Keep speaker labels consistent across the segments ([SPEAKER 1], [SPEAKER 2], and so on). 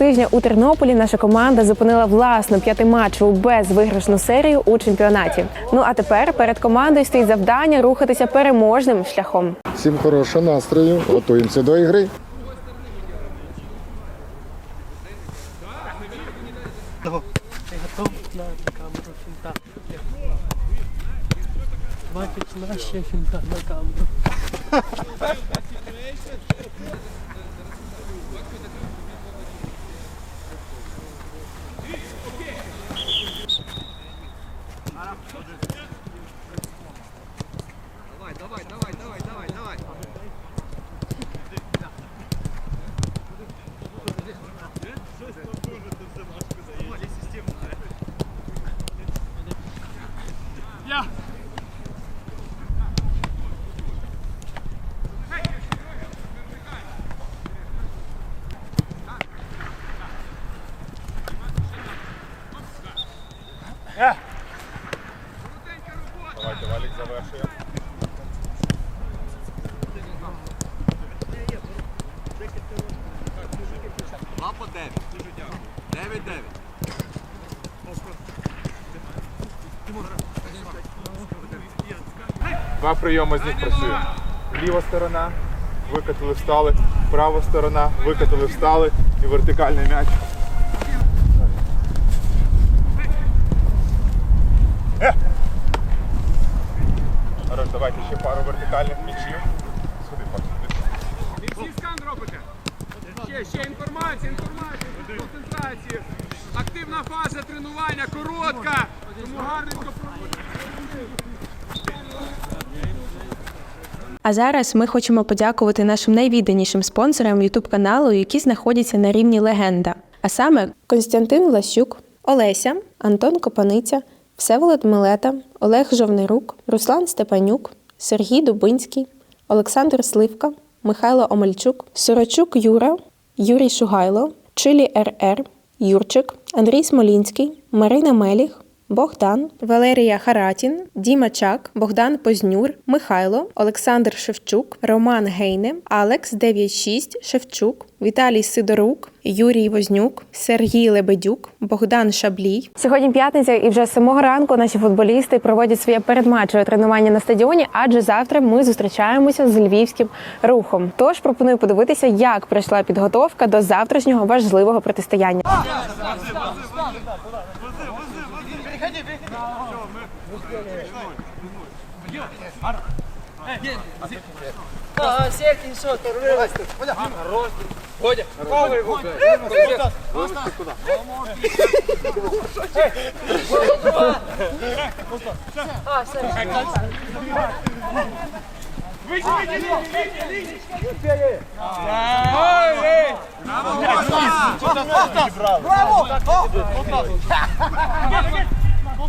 [SPEAKER 1] тижня у Тернополі наша команда зупинила власну п'ятиматчеву безвиграшну серію у чемпіонаті. Ну а тепер перед командою стоїть завдання рухатися переможним шляхом.
[SPEAKER 2] Всім хорошого настрою, готуємося до ігри. Ти готов
[SPEAKER 3] на камеру фінта? Бачить на ще фінта на камеру.
[SPEAKER 4] Давайте Валік завершує. Два по 9. 9-9. Два прийоми з них працює. Ліва сторона, викатили, встали, права сторона, викатили, встали і вертикальний м'яч. Е! Хорош, давайте ще пару вертикальних м'ячів. Сюди, пак. Всі скан робите. Ще, ще інформація, інформація, концентрація. Активна
[SPEAKER 5] фаза тренування, коротка. Тому гарненько.
[SPEAKER 1] А зараз ми хочемо подякувати нашим найвідданішим спонсорам youtube каналу, які знаходяться на рівні легенда. А саме Константин Влащук, Олеся, Антон Копаниця, Всеволод Милета, Олег Жовнирук, Руслан Степанюк, Сергій Дубинський, Олександр Сливка, Михайло Омельчук, Сорочук Юра, Юрій Шугайло, Чилі РР, Юрчик, Андрій Смолінський, Марина Меліх, Богдан, Валерія Харатін, Діма Чак, Богдан Познюр, Михайло, Олександр Шевчук, Роман Гейне, Алекс 96, Шевчук, Віталій Сидорук, Юрій Вознюк, Сергій Лебедюк, Богдан Шаблій. Сьогодні п'ятниця, і вже з самого ранку наші футболісти проводять своє передматчеве тренування на стадіоні, адже завтра ми зустрічаємося з львівським рухом. Тож пропоную подивитися, як пройшла підготовка до завтрашнього важливого протистояння. Выходи, выходи. Все, мы успели. А, Серкин, что, торвелась тут? Куда? Хорош. Ходя.
[SPEAKER 5] Ковы, Ходя. Куда? Куда? Куда? А, Серкин. Выйди, выйди, выйди, выйди. Браво! Браво! Браво!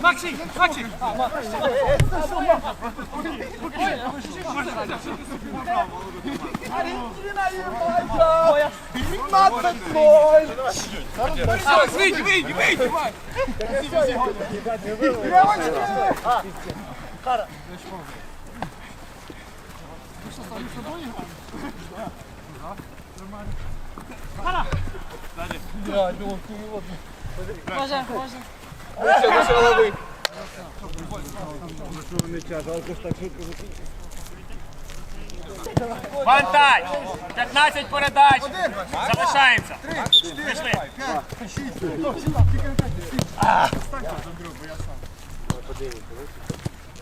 [SPEAKER 5] Максим, Максим. Макс, выйди, выйди, выйди. Вантаж! 15 передач! Залишаємося! Пішли!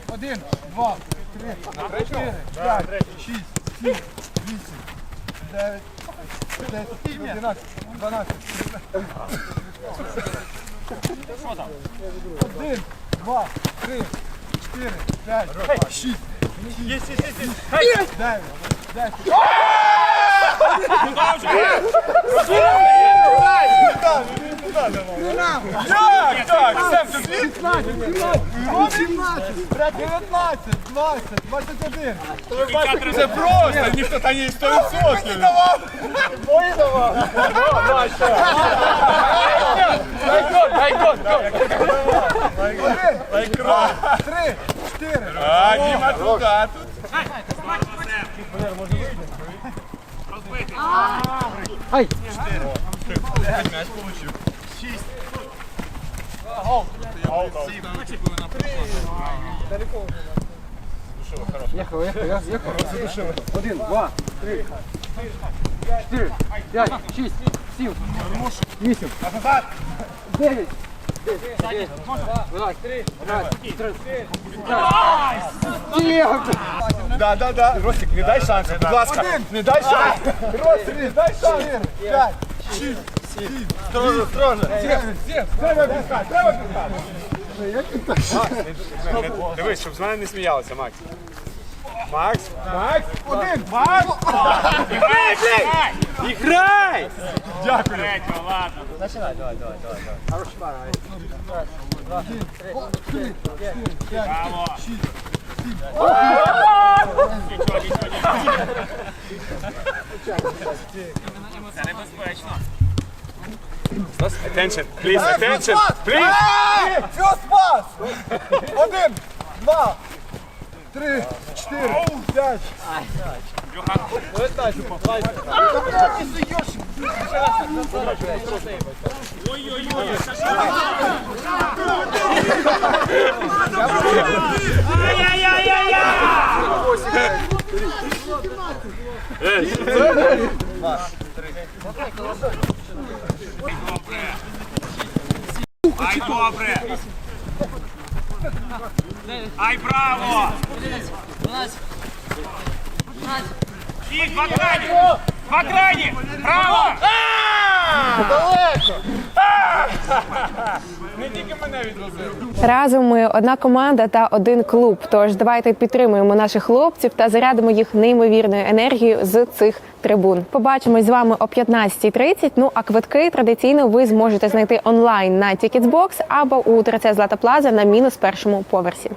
[SPEAKER 5] Один,
[SPEAKER 6] два, три,
[SPEAKER 5] чотири, п'ять, шість, сім, вісім,
[SPEAKER 6] дев'ять, 11, 12. Що там? 1, 2, 3, 4, 5, 6,
[SPEAKER 5] 7, 9,
[SPEAKER 6] 10.
[SPEAKER 5] Куда вже?
[SPEAKER 4] Так, так,
[SPEAKER 5] Сем, ти слід?
[SPEAKER 4] 19,
[SPEAKER 6] 20, 21.
[SPEAKER 5] Це просто,
[SPEAKER 4] ніхто та ні 100%. Бої давав. Бої давав. Дай гол.
[SPEAKER 5] Один, два, три,
[SPEAKER 6] чотири.
[SPEAKER 5] А, Діма туди, тут.
[SPEAKER 4] Да, да, да. Ростик, не дай шансу, будь ласка. Не дай шансу. Ростик, не дай шансу. П'ять, шість, сім.
[SPEAKER 5] Строже, строже. Треба піскати,
[SPEAKER 4] треба піскати.
[SPEAKER 5] Дивись, щоб з мене не сміялися, Макс. Макс, Макс, один, Макс. Іграй! Іграй! Дякую. Третього, ладно. Починай, давай, давай, давай. Хороший пара. Браво. Attention, please, attention, please! Все,
[SPEAKER 6] спас! Один, два, три, чотири,
[SPEAKER 5] п'ять. Ай, добре! Ай, браво! І два крані! Два крані! Браво! Не тільки мене відвозили.
[SPEAKER 1] Разом ми одна команда та один клуб. Тож давайте підтримуємо наших хлопців та зарядимо їх неймовірною енергією з цих трибун. Побачимось з вами о 15.30. Ну а квитки традиційно ви зможете знайти онлайн на Ticketsbox або у ТРЦ Злата Плаза на мінус першому поверсі.